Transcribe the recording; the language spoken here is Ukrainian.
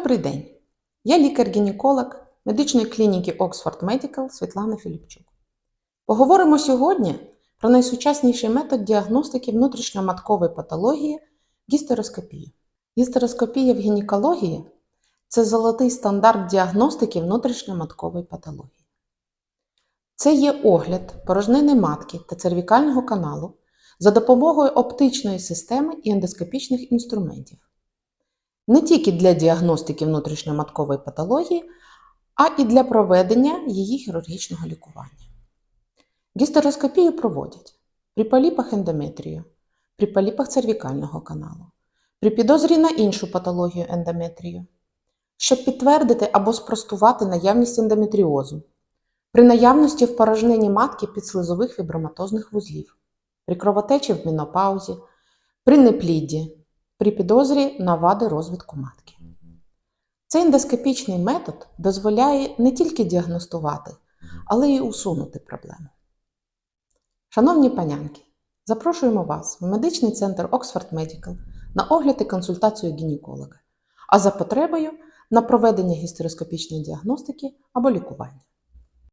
Добрий день! Я лікар-гінеколог медичної клініки Oxford Medical Світлана Філіпчук. Поговоримо сьогодні про найсучасніший метод діагностики внутрішньоматкової патології гістероскопії. Гістероскопія в гінекології це золотий стандарт діагностики внутрішньоматкової патології. Це є огляд порожнини матки та цервікального каналу за допомогою оптичної системи і ендоскопічних інструментів не тільки для діагностики внутрішньоматкової патології, а і для проведення її хірургічного лікування. Гістероскопію проводять при поліпах ендометрію, при поліпах цервікального каналу, при підозрі на іншу патологію ендометрію, щоб підтвердити або спростувати наявність ендометріозу, при наявності в порожнині матки підслизових фіброматозних вузлів, при кровотечі в менопаузі, при неплідді, при підозрі на вади розвитку матки. Цей ендоскопічний метод дозволяє не тільки діагностувати, але й усунути проблему. Шановні панянки, запрошуємо вас в медичний центр Oxford Medical на огляд і консультацію гінеколога, а за потребою на проведення гістероскопічної діагностики або лікування.